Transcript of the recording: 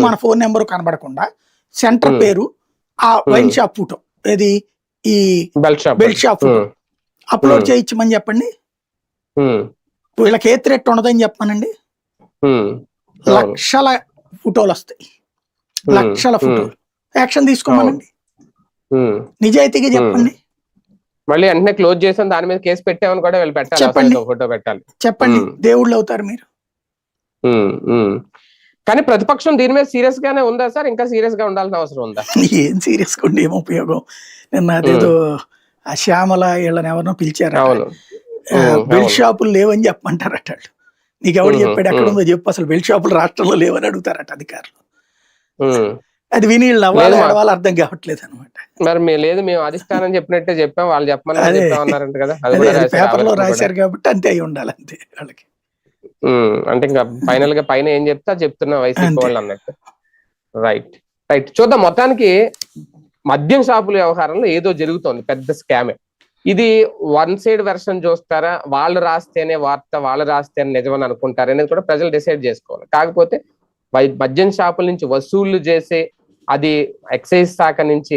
మన phone number కనబడకుండా centre. పేరు ఆ వైన్. Shop photo. ఇది ఈ బెల్ట్ షాప్. ఫోటో. అప్లోడ్ చేయించమని చెప్పండి. వీళ్ళకి ఏ థ్రెట్ ఉండదని చెప్పానండి లక్షల ఫోటోలు వస్తాయి. లక్షల ఫోటోలు. యాక్షన్ తీసుకోమనండి. నిజాయితీగా చెప్పండి. మళ్ళీ వెంటనే క్లోజ్ చేసాం దాని మీద కేసు పెట్టామని కూడా వీళ్ళు పెట్టాలి. ఫోటో పెట్టాలి. చెప్పండి. దేవుళ్ళు అవుతారు మీరు. కానీ ప్రతిపక్షం దీని మీద సీరియస్ గానే ఉందా సార్? ఇంకా సీరియస్గా ఉండాల్సిన అవసరం ఉందా? ఏం సీరియస్ ఉండి ఏం ఉపయోగం? నిన్న అదేదో ఆ శ్యామల వీళ్ళని ఎవరినో పిలిచారు బెల్ట్. షాపులు లేవని చెప్పమంటారట వాళ్ళు. నీకు ఎవడు చెప్పాడు? ఎక్కడ. ఉందో చెప్పు. అసలు బెల్ట్ షాపులు రాష్ట్రంలో లేవని అడుగుతారట అధికారులు. అది విని వీళ్ళు అర్థం కావట్లేదు అనమాట మరి మేము లేదు మేము అధిష్టానం చెప్పినట్టే చెప్పాం. వాళ్ళు చెప్పమని అదే. పేపర్లో. రాశారు. కాబట్టి అంతే అయి ఉండాలి అంతే వాళ్ళకి. అంటే ఇంకా ఫైనల్గా పైన ఏం చెప్తా చెప్తున్నా వైసీపీ. వాళ్ళు అన్నట్టు. రైట్ రైట్ చూద్దాం. మొత్తానికి మద్యం షాపుల వ్యవహారంలో ఏదో జరుగుతోంది. పెద్ద స్కామే ఇది వన్ సైడ్ వెర్షన్ చూస్తారా? వాళ్ళు రాస్తేనే వార్త వాళ్ళు రాస్తేనే నిజమని అనుకుంటారు అనేది కూడా ప్రజలు డిసైడ్ చేసుకోవాలి. కాకపోతే మద్యం షాపుల నుంచి వసూళ్ళు చేసే అది ఎక్సైజ్ శాఖ నుంచి